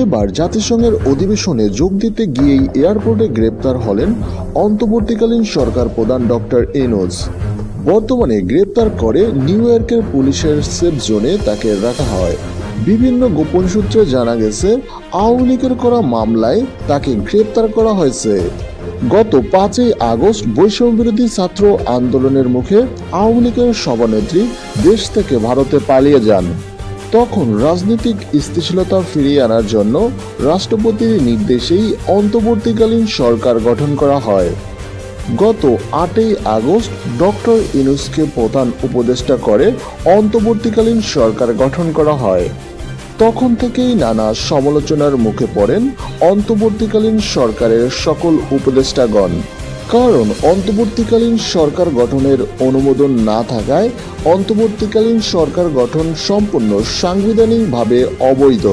এবার জাতিসংঘের অধিবেশনে যোগ দিতে গিয়েই এয়ারপোর্টে গ্রেপ্তার হলেন অন্তর্বর্তীকালীন সরকার প্রধান ডক্টর এনোজ। বর্তমানে গ্রেপ্তার করে নিউ ইয়র্কের পুলিশের সেফ জোনে তাকে রাখা হয়। বিভিন্ন গোপন সূত্রে জানা গেছে, আওয়ামী লীগের করা মামলায় তাকে গ্রেপ্তার করা হয়েছে। গত পাঁচই আগস্ট বৈষম্য বিরোধী ছাত্র আন্দোলনের মুখে আওয়ামী লীগের সভানেত্রী দেশ থেকে ভারতে পালিয়ে যান। তখন রাজনৈতিক স্থিতিশীলতা ফিরিয়ে আনার জন্য রাষ্ট্রপতির নির্দেশেই অন্তর্বর্তীকালীন সরকার গঠন করা হয়। গত আটই আগস্ট ডক্টর ইনুসকে প্রধান উপদেষ্টা করে অন্তর্বর্তীকালীন সরকার গঠন করা হয়। তখন থেকেই নানা সমালোচনার মুখে পড়েন অন্তর্বর্তীকালীন সরকারের সকল উপদেষ্টাগণ। কারণ অন্তর্বর্তীকালীন সরকার গঠনের অনুমোদন না থাকায় অন্তর্বর্তীকালীন সরকার গঠন সম্পূর্ণ সাংবিধানিকভাবে অবৈধ।